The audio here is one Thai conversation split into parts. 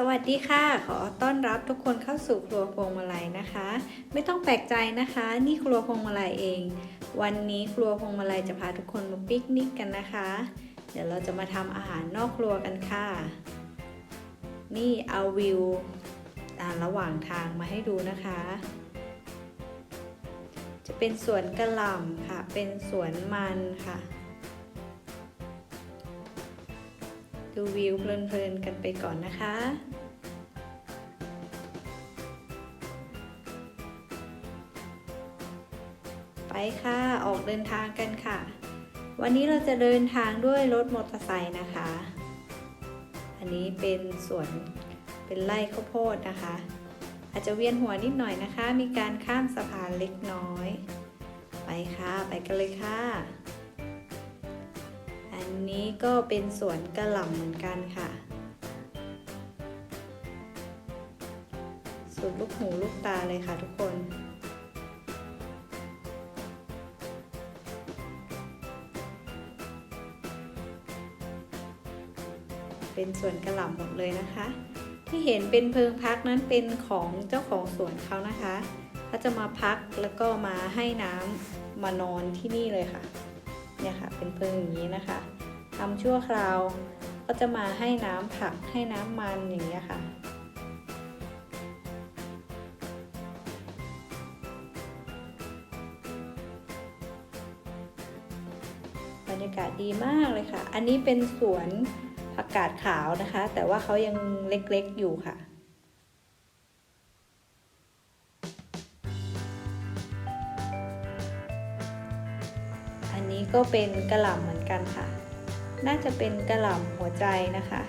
สวัสดีค่ะ ขอต้อนรับทุกคนเข้าสู่ครัวพวงมาลัยนะคะ ไม่ต้องแปลกใจนะคะ นี่ครัวพวงมาลัยเอง วันนี้ครัวพวงมาลัยจะพาทุกคนมาปิกนิกกันนะคะ เดี๋ยวเราจะมาทำอาหารนอกครัวกันค่ะ นี่เอาวิวอ่าระหว่างทางมาให้ดูนะคะ จะเป็นสวนกระหล่ำค่ะ เป็นสวนมันค่ะ ดูวิวเพลินๆกันไปก่อนนะคะไปค่ะ ออกเดินทางกันค่ะ วันนี้เราจะเดินทางด้วยรถมอเตอร์ไซค์นะคะ อันนี้เป็นสวนเป็นไร่ข้าวโพดนะคะ อาจจะเวียนหัวนิดหน่อยนะคะ มีการข้ามสะพานเล็กน้อย ไปค่ะ ไปกันเลยค่ะ นี้ก็เป็นสวนกระหล่ำเหมือนกันค่ะสุดลูกหูลูกตาเลยค่ะทุกคน เป็นสวนกระหล่ำหมดเลยนะคะ ที่เห็นเป็นเพิงพักนั้นเป็นของเจ้าของสวนเขานะคะเขาจะมาพักแล้วก็มาให้น้ำมานอนที่นี่เลยค่ะ เนี่ยค่ะ เป็นเพิงอย่างนี้นะคะ ทำชั่วคราว ก็จะมาให้น้ำผักให้น้ำมันอย่างเงี้ยค่ะ บรรยากาศดีมากเลยค่ะ อันนี้เป็นสวนผักกาดขาวนะคะ แต่ว่าเขายังเล็กๆอยู่ค่ะอันนี้ก็เป็นกระหล่ำเหมือนกันค่ะ น่าจะเป็นกระหล่ำหัวใจนะคะ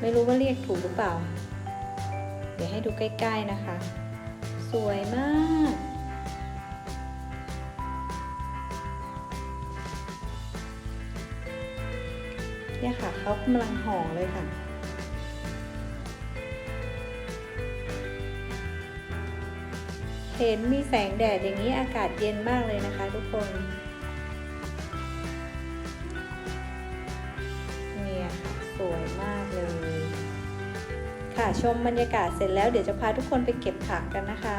ไม่รู้ว่าเรียกถูกหรือเปล่า เดี๋ยวให้ดูใกล้ ๆนะคะ สวยมาก เนี่ยค่ะเขากำลังห่อเลยค่ะเห็นมีแสงแดดอย่างนี้อากาศเย็นมากเลยนะคะทุกคน ค่ะ ชมบรรยากาศเสร็จแล้วเดี๋ยวจะพาทุกคนไปเก็บผักกันนะคะ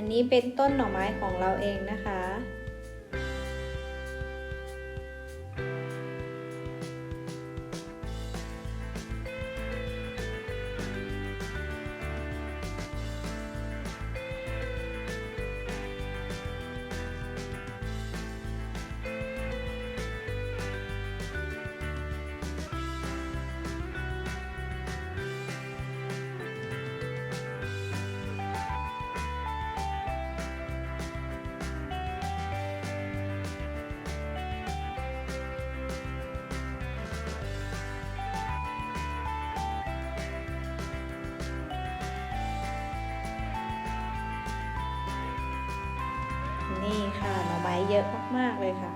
อันนี้เป็นต้นหน่อไม้ของเราเองนะคะ นี่ค่ะหน่อไม้เยอะมากๆเลยค่ะ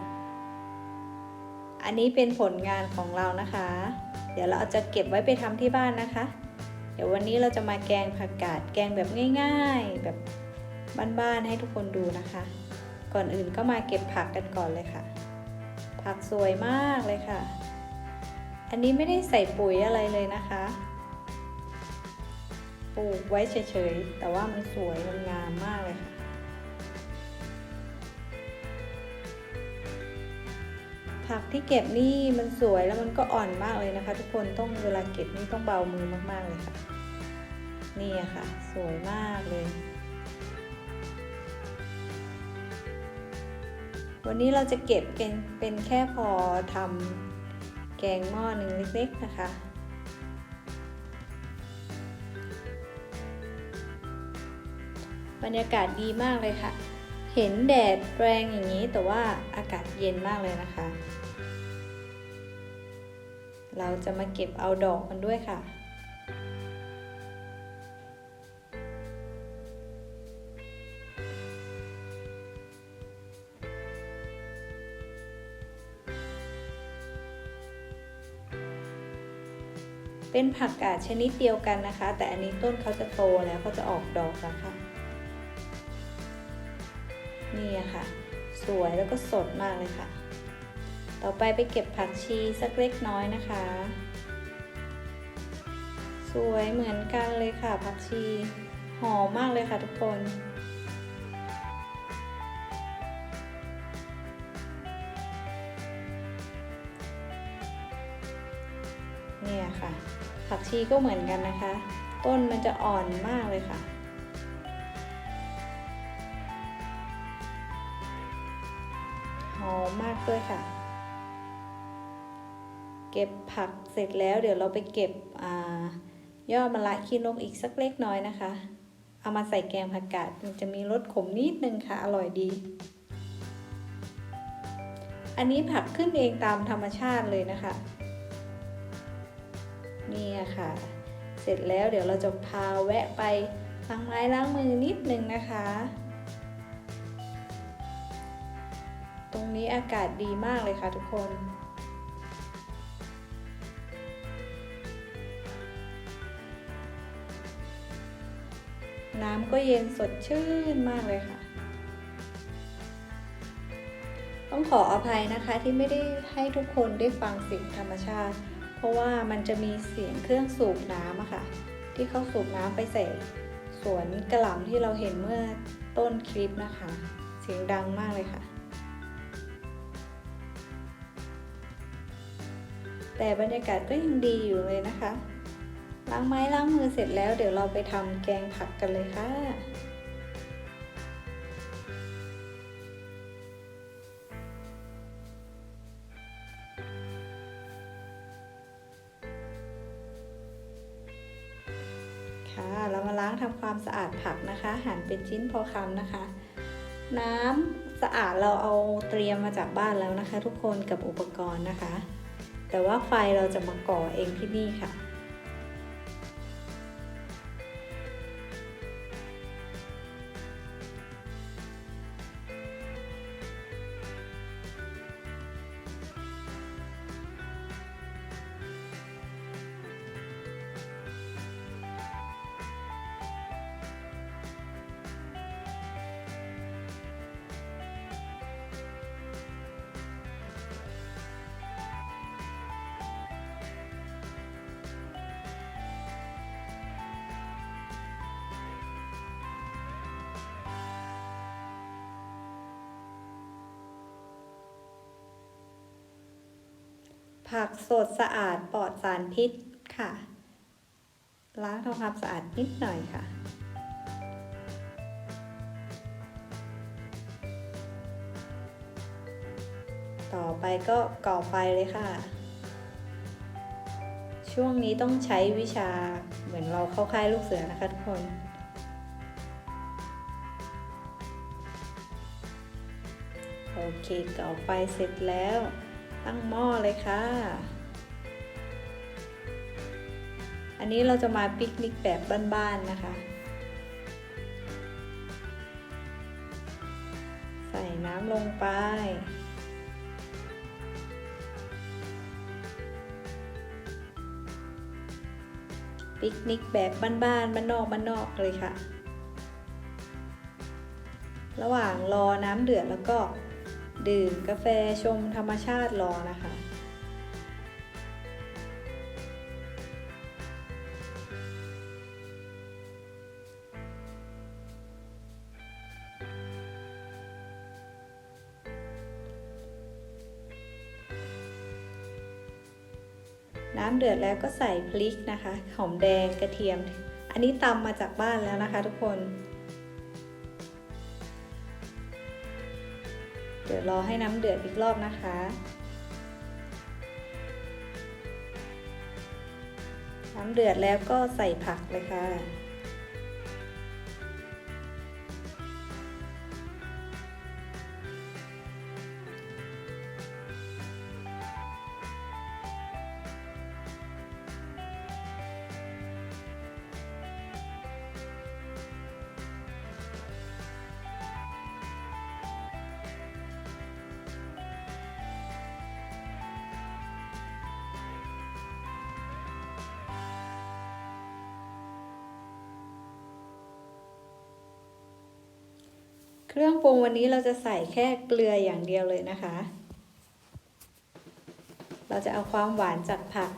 อันนี้เป็นผลงานของเรานะคะ เดี๋ยวเราจะเก็บไว้ไปทำที่บ้านนะคะ เดี๋ยววันนี้เราจะมาแกงผักกาดแกงแบบง่าย ๆ แบบบ้านๆให้ทุกคนดูนะคะ ก่อนอื่นก็มาเก็บผักกันก่อนเลยค่ะ ผักสวยมากเลยค่ะ อันนี้ไม่ได้ใส่ปุ๋ยอะไรเลยนะคะปลูกไว้เฉยๆ แต่ว่ามันสวยมันงามมากเลยค่ะ ผักที่เก็บนี่มันสวยแล้วมันก็อ่อนมากเลยนะคะ ทุกคนต้องเวลาเก็บนี่ต้องเบามือมากๆเลยค่ะ นี่ค่ะ สวยมากเลย วันนี้เราจะเก็บเป็นเป็นแค่พอทำแกงหม้อหนึ่งเล็กๆนะคะบรรยากาศดีมากเลยค่ะ เห็นแดดแรงอย่างนี้แต่ว่าอากาศเย็นมากเลยนะคะ เราจะมาเก็บเอาดอกมันด้วยค่ะ เป็นผักกาดชนิดเดียวกันนะคะ แต่อันนี้ต้นเขาจะโตแล้วเขาจะออกดอกแล้วค่ะ นี่ค่ะ สวยแล้วก็สดมากเลยค่ะ ต่อไปไปเก็บผักชีสักเล็กน้อยนะคะ สวยเหมือนกันเลยค่ะผักชี หอมมากเลยค่ะทุกคนเนี่ยค่ะ ผักชีก็เหมือนกันนะคะ ต้นมันจะอ่อนมากเลยค่ะ หอมมากด้วยค่ะ เก็บผักเสร็จแล้วเดี๋ยวเราไปเก็บยอดมะระขี้นกอีกสักเล็กน้อยนะคะ เอามาใส่แกงผักกาดมันจะมีรสขมนิดนึงค่ะ อร่อยดี อันนี้ผักขึ้นเองตามธรรมชาติเลยนะคะ นี่ค่ะ เสร็จแล้วเดี๋ยวเราจะพาแวะไปล้างไม้ล้างมือนิดนึงนะคะ ตรงนี้อากาศดีมากเลยค่ะทุกคน น้ำก็เย็นสดชื่นมากเลยค่ะ ต้องขออภัยนะคะที่ไม่ได้ให้ทุกคนได้ฟังเสียงธรรมชาติ เพราะว่ามันจะมีเสียงเครื่องสูบน้ำอะค่ะ ที่เขาสูบน้ำไปใส่สวนกระหล่ำที่เราเห็นเมื่อต้นคลิปนะคะ เสียงดังมากเลยค่ะ แต่บรรยากาศก็ยังดีอยู่เลยนะคะ ล้างไม้ล้างมือเสร็จแล้ว เดี๋ยวเราไปทำแกงผักกันเลยค่ะค่ะเรามาล้างทำความสะอาดผักนะคะ หั่นเป็นชิ้นพอคำนะคะ น้ำสะอาดเราเอาเตรียมมาจากบ้านแล้วนะคะ ทุกคนกับอุปกรณ์นะคะ แต่ว่าไฟเราจะมาก่อเองที่นี่ค่ะ ผักสดสะอาดปลอดสารพิษค่ะ ล้างทำความสะอาดนิดหน่อยค่ะ ต่อไปก็ก่อไฟเลยค่ะ ช่วงนี้ต้องใช้วิชาเหมือนเราเข้าค่ายลูกเสือนะคะทุกคนโอเคก่อไฟเสร็จแล้ว ตั้งหม้อเลยค่ะ อันนี้เราจะมาปิกนิกแบบบ้านๆนะคะ ใส่น้ำลงไปปิกนิกแบบบ้านๆบ้านนอกบ้านนอกเลยค่ะ ระหว่างรอน้ำเดือดแล้วก็ ดื่มกาแฟชมธรรมชาติรอนะคะ น้ำเดือดแล้วก็ใส่พริกนะคะ หอมแดงกระเทียม อันนี้ตำมาจากบ้านแล้วนะคะทุกคน ดี๋ยวรอให้น้ำเดือดอีกรอบนะคะน้ำเดือดแล้วก็ใส่ผักเลยค่ะ เครื่องปรุงวันนี้เราจะใส่แค่เกลืออย่างเดียวเลยนะคะ เราจะเอาความหวานจากผัก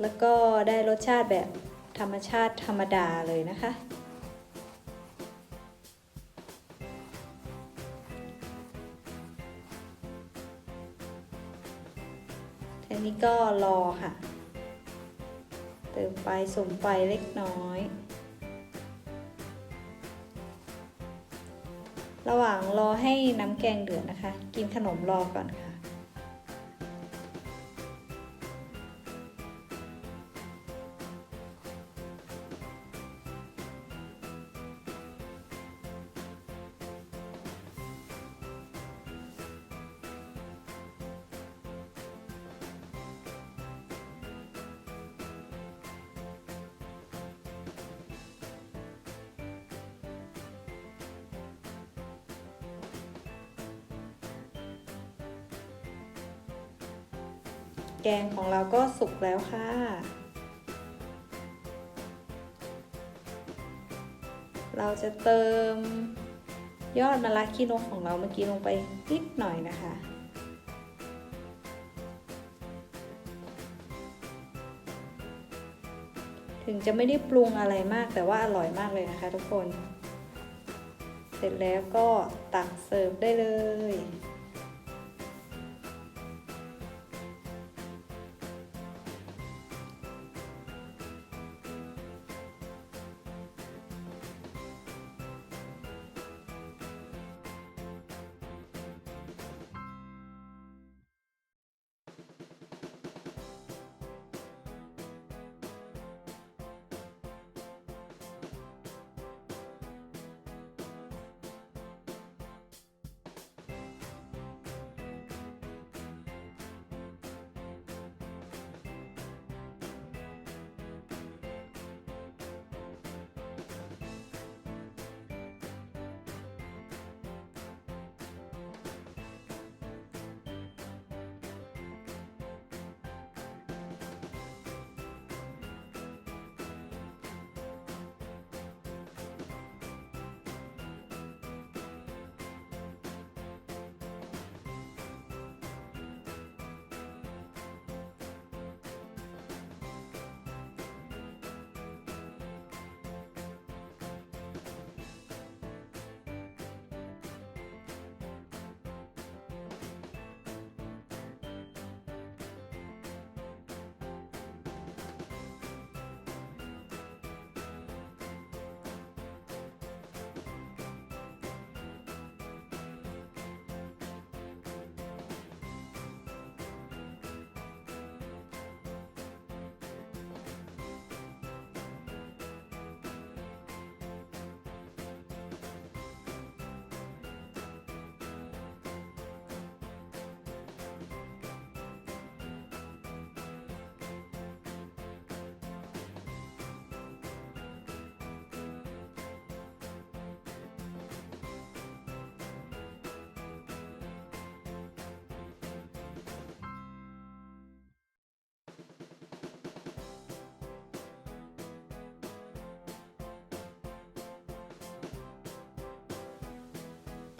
แล้วก็ได้รสชาติแบบธรรมชาติธรรมดาเลยนะคะ ทีนี้ก็รอค่ะ เติมไฟสุ่มไฟเล็กน้อย ระหว่างรอให้น้ำแกงเดือดนะคะ กินขนมรอก่อนค่ะ แกงของเราก็สุกแล้วค่ะ เราจะเติมยอดมะระขี้นกของเราเมื่อกี้ลงไปนิดหน่อยนะคะ ถึงจะไม่ได้ปรุงอะไรมากแต่ว่าอร่อยมากเลยนะคะทุกคน เสร็จแล้วก็ตักเสิร์ฟได้เลย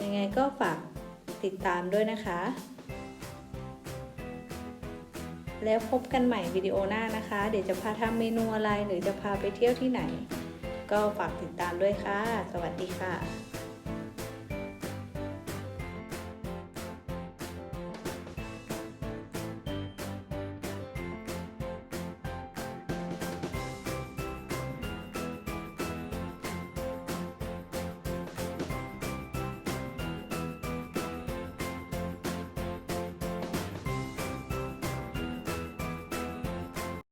ยังไงก็ฝากติดตามด้วยนะคะ แล้วพบกันใหม่วิดีโอหน้านะคะ เดี๋ยวจะพาทำเมนูอะไรหรือจะพาไปเที่ยวที่ไหน ก็ฝากติดตามด้วยค่ะ สวัสดีค่ะ